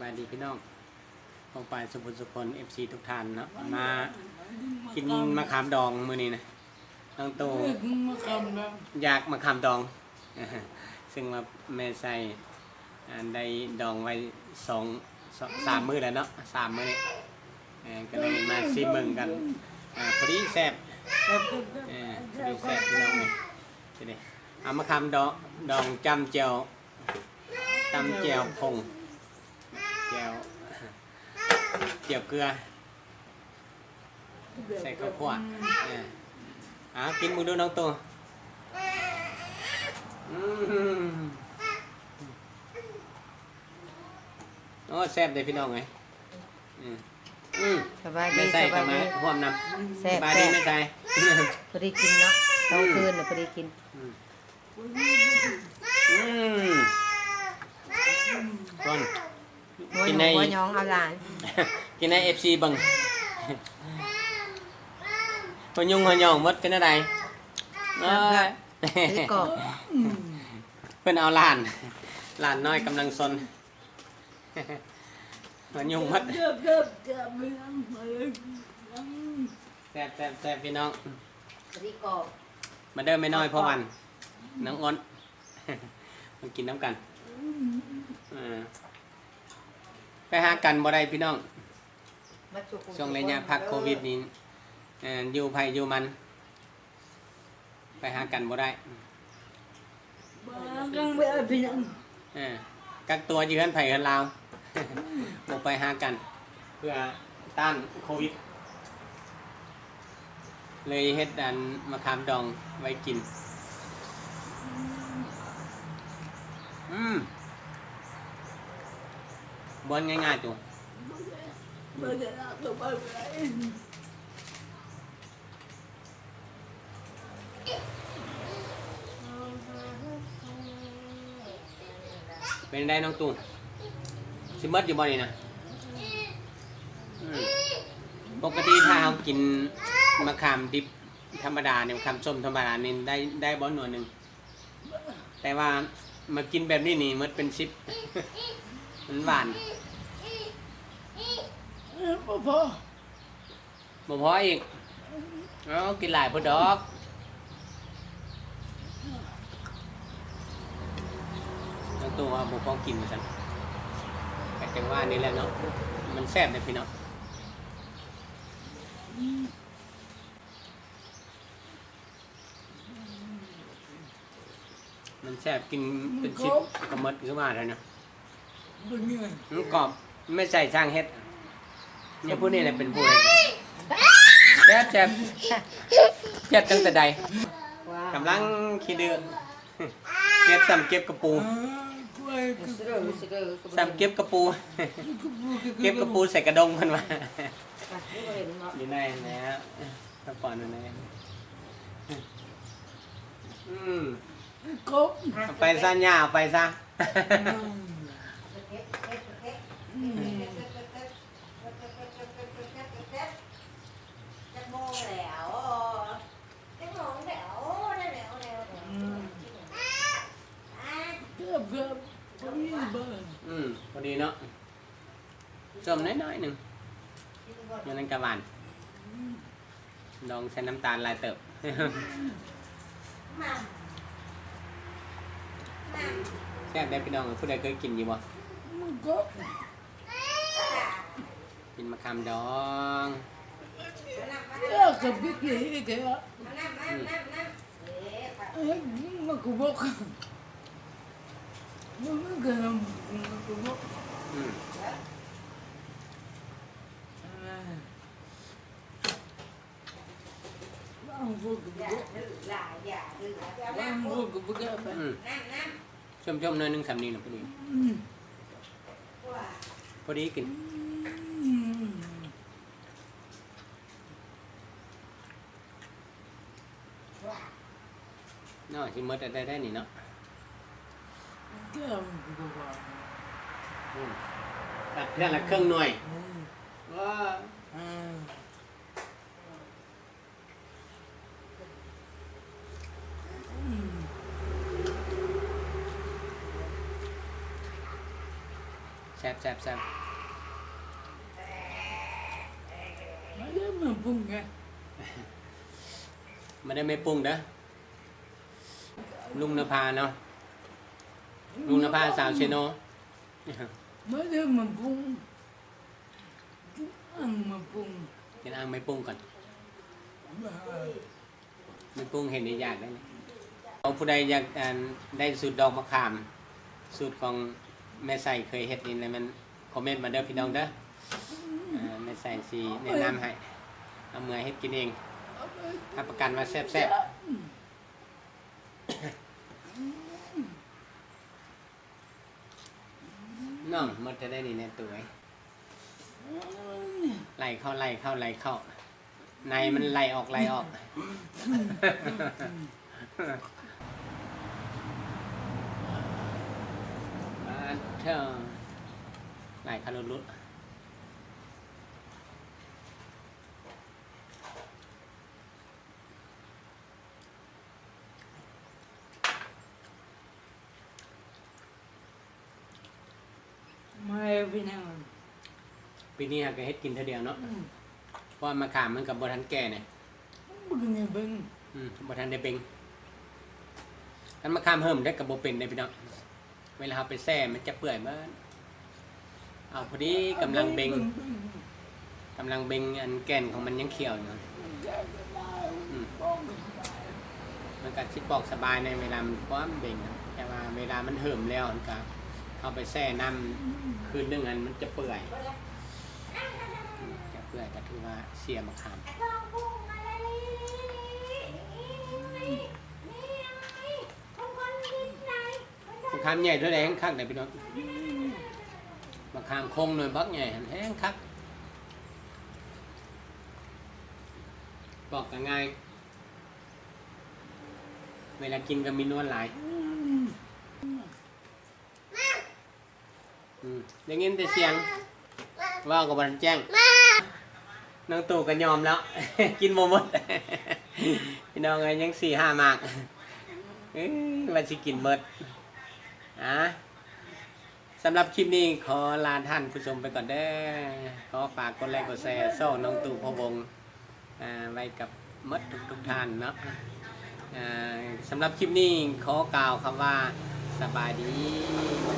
บายดีพี่น้องลงไปสุภุสุคนเอฟซีทุกท่านเนาะมากินมะขามดองมื้อนี้นะน้องโตมาคำแล้วอยากมะขามดอง ซึ่งว่าแม่ใส่อันได้ดองไว้สองสองสามมื้อแล้วเนาะสามมื้อนี้เอ่อก็เลยมาซิมเบิ่งกันอ่าพอดีแซ่บเออดูแซ่บพี่น้องนี่ทีนี้เอามาคำดองดองจำเจียวจำเจียวพง เจียวเจียวเกลือ ใส่ข้าวคั่วเอออ่ากินมือดูน้องตัวอืมโอ้แซ่บเลยพี่น้องไงอืมอืมสบายดีไม่ใส่สกับาบยมาดี ห่วมนแซ่ำบสบายดีแซ่บไม่ใส่ พอดีกินเนาะต้องคืนน่ะพอดีกินอืมก่อนหัว กินหในนูหัวหยองเอาหลานกินในเอฟซีบังพยุงหัวหยองหมดเป็นอะไรเอ้ยถือกรอบเพิ่นเอาหลานหลานน้อยกำลังซนหัวยุงหมดเจ็บเจ็บเจ็บไม่ยังไม่ยังแซ่บแซ่บแซ่บพี่น้องพอดีกรอบมาเดิมไม่น้อยพ่อวันน้องอ้นมากินน้ำกันอ่าไป หากันบ่ได้พี่น้องมาจุกช่วงระยะพักโควิดนี้เอ่ออยู่ภัยอยู่มัน ไปหากันบ่ได้บางครั้งไม่เอาพี่ยังเออกักตัวอยู่เฮือนไผเฮือนลาวบ่ไปหากัน เพื่อต้านโควิด เลยเฮ็ดดันมะขามดองไว้กิน อืมบ อนง่ายๆตัวไม่ได้รักตัวไปไหนเป็นได้น้องตู่สิเบิดอยู่บ่นี่นะปกติถ้าเรากินมะขามดิบธรรมดาเนี่ยมะขามส้มธรรมดานี่ได้ได้บ่หน่วยหนึ่งแต่ว่ามากินแบบนี้นี่มันเป็นชิป มันหวานพ่อพ่อบ่พออีกเอากินหลายพอดอกน้องตู่ว่าบ่พอกินมาซั่นแต่จังว่านี่แหละเนาะมันแซ่บเลยพี่เนาะมันแซ่บกินเป็นชิปกระมดขึ้นมาเลยนะ เป็นยังไงมันกรอบไม่ใส่ช่างเฮ็ดเนี่ยผู้นี้แหละเป็นผู้เฮ็ดแซ่บแซ่บแซ่บตั้งแต่ใดกำลังคิดเดือเก็บซ้ำเก็บกระปูสะเด้อสะเด้อซ้ำเก็บกระปู เก็บกระปูใส่กระดงกันมาอะนี่ก็เห็นนะอยู่ในนะถ้าปอนอยู่ในอืมกบไปซะย่าเอาไปซะโมงแล้วจะโมงแล้วได้แล้วแล้ว เจ็บเจ็บตรงนี้บ้าง อื มพอดีเนาะส้มน้อยๆหนึ่งมันนั่นกระหวานลองใช้น้ำตาลลายเติบแซ่บได้พี่น้องผู้ใดเคยกินอยู่บ่กินมะขามดองเจ็บกับพี่กี่แกอืมเอ้ยมันกบกมันก็มันกบอืม บางพวกกบกบางพวกกบกไปอืมชมชมๆหน่อยหนึงสำนีหน่อยพอดีอืมพอดีกินอืมเนาะสิหมดได้ได้นี่เนาะแก้วกบกอืม ตัดเพื่อนละเครื่องหน่วยอืมว้าอืมอืมแซ่บซ่บแซ่บมาเริ่มมาปรุงไงไม่ได้ไม่ปรุงเด้อลุงนภาเนาะลุงนภาสาวเชโน มาเริ่มมาปรุงอังมาปรุงกินอ่างไม่ปรุงก่อน บ้าไม่ปรุงเห็นได้ยากได้ไหมเอาผู้ใดอยากอ่านได้สูตรดอกมะขาม สูตรของแม่ใส่เคยเฮ็ดนี่นะมันคอมเมนต์มาเด้อพี่น้องเด้ออ่าแม่ใส่สีแนะนำให้เอาเมื่อเฮ็ดกินเองรับประกันว่าแซ่บๆ น้องหมดจะได้นี่ในตัวไอ้ไล่เข้าไล่เข้าไล่เข้าในมันไล่ออกไล่ออกมาเถอะไล่เข้าลุด มาพี่น้องๆปีนี้หากเฮ็ดกินเท่าเดียวเนาะเพราะว่ามะขามมันกับบทันแก่เนี่ย บึงไงบึงอืมบทันได้เบ่งกันมะขามเฮิมได้กับโบเป็นได้พี่น้องเวลาเอาไปแซ่มันจะเปื่อยเมื่อเอาพอดีกำลังเบ่งกำลังเบ่งอันแก่นของมันยังเขียวอยู่ อืม มันก็สิปอกสบายในเวลามันความนเบ่งอะแต่ว่าเวลามันเหิมแล้วมันก็ เอาไปแช่น้ำคืนนึงอันมันจะเปื่อย จะเปื่อยก็ถือว่าเสียมะขามลองพุ่งอะไรนี่นี่ไงคนคนกินไหนมะขามใหญ่ด้วยแรงคักเลยพี่น้องมะขามคงหน่วยบักใหญ่แห้งคักบอกกันง่ายเวลากินก็มีนวลหลาย อืมได้ยินแต่เสียงเว่าวกับบันแจ้งน้องตู่ก็ยอมแล้ว กินโมหมดพี่น้องเอ้ยยังสี่ห้ามากเอ้ยวันสิกินหมดอะสำหรับคลิปนี้ขอลาท่านผู้ชมไปก่อนเด้อขอฝากกดไลค์กดแชร์โซ่น้องตู่พะวงอ่าไว้กับหมดทุกทุกๆท่านเนาะอ่าสำหรับคลิปนี้ขอกล่าวคำว่าสบายดี